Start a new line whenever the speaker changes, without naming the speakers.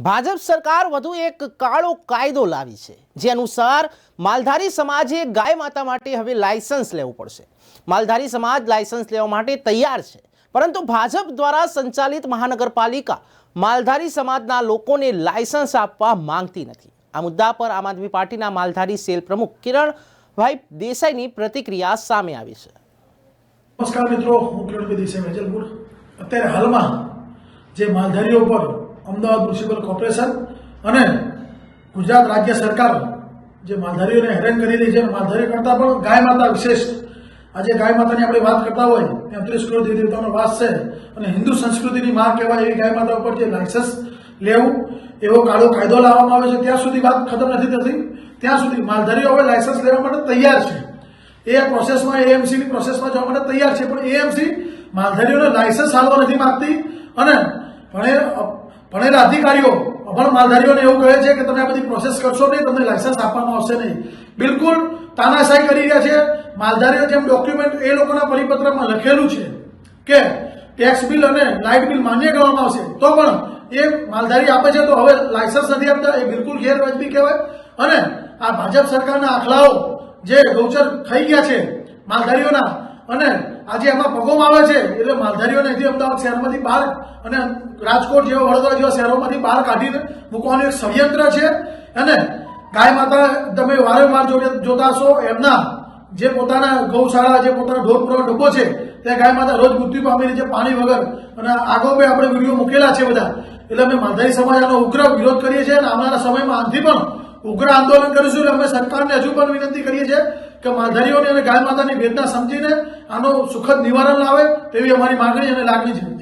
ભાજપ સરકાર વધુ એક કાળો કાયદો લાવી છે. જે અનુસાર માલધારી સમાજે ગાય માતા માટે હવે લાયસન્સ લેવું પડશે. માલધારી સમાજ લાયસન્સ લેવા માટે તૈયાર છે. પરંતુ ભાજપ દ્વારા સંચાલિત મહાનગરપાલિકા માલધારી સમાજના લોકોને લાયસન્સ આપવા માંગતી નથી. આ મુદ્દા પર આમ આદમી પાર્ટીના માલધારી સેલ પ્રમુખ કિરણભાઈ દેસાઈની પ્રતિક્રિયા સામે આવી છે.
નમસ્કાર મિત્રો, હું કિરણભાઈ દેસાઈ અત્યારે હાલમાં જે માલધારીઓ પર અમદાવાદ મ્યુનિસિપલ કોર્પોરેશન અને ગુજરાત રાજ્ય સરકાર જે માલધારીઓને હેરાન કરી રહી છે માલધારીઓ કરતાં પણ ગાય માતા વિશેષ આજે ગાય માતાની આપણે વાત કરતા હોય તેત્રીસ ત્રીસ કરોડ દેવી દેવતાનો વાસ છે અને હિન્દુ સંસ્કૃતિની માં કહેવાય એવી ગાય માતા ઉપર જે લાયસન્સ લેવું, એવો કાળો કાયદો લાવવામાં આવે છે. ત્યાં સુધી વાત ખતમ નથી થતી. ત્યાં સુધી માલધારીઓ હવે લાયસન્સ લેવા માટે તૈયાર છે. એ પ્રોસેસમાં એએમસીની પ્રોસેસમાં જવા માટે તૈયાર છે. પણ એએમસી માલધારીઓને લાયસન્સ હાલવા નથી માગતી અને ભણે ભણેલા અધિકારીઓ, અભણ માલધારીઓને એવું કહે છે કે તમે આ બધી પ્રોસેસ કરશો નહીં, તમને લાયસન્સ આપવામાં આવશે નહીં. બિલકુલ તાનાશાહી કરી રહ્યા છે. માલધારીઓ જેમ ડોક્યુમેન્ટ એ લોકોના પરિપત્રમાં લખેલું છે કે ટેક્સ બિલ અને લાઇટ બિલ માન્ય કરવામાં આવશે, તો પણ એ માલધારી આપે છે, તો હવે લાયસન્સ નથી આપતા, એ બિલકુલ ગેરવાજબી કહેવાય. અને આ ભાજપ સરકારના આખલાઓ જે ગૌચર થઈ ગયા છે, માલધારીઓના અને આજે એમાં પગોમાં આવે છે, એટલે માલધારીઓને અહીંથી અમદાવાદ શહેરમાંથી બહાર અને રાજકોટ જેવા વડોદરા જેવા શહેરોમાંથી બહાર કાઢીને મૂકવાનું એક ષડયંત્ર છે. અને ગાય માતા તમે વારંવાર જોતા હશો, એમના જે પોતાના ગૌશાળા, જે પોતાના ઢોર ડબ્બો છે, ત્યાં ગાય માતા રોજ મૃત્યુ પામી રહી છે પાણી વગર અને આગળ બે આપણે વીડિયો મૂકેલા છે બધા. એટલે અમે માલધારી સમાજ આનો ઉગ્ર વિરોધ કરીએ છીએ અને આવનારા સમયમાં આથી પણ ઉગ્ર આંદોલન કરીશું એટલે અમે સરકારને હજુ પણ વિનંતી કરીએ છીએ કે માધારીઓની અને ગાય માતાની વેદના સમજીને આનો સુખદ નિવારણ લાવે તેવી અમારી માગણી અને લાગણી છે.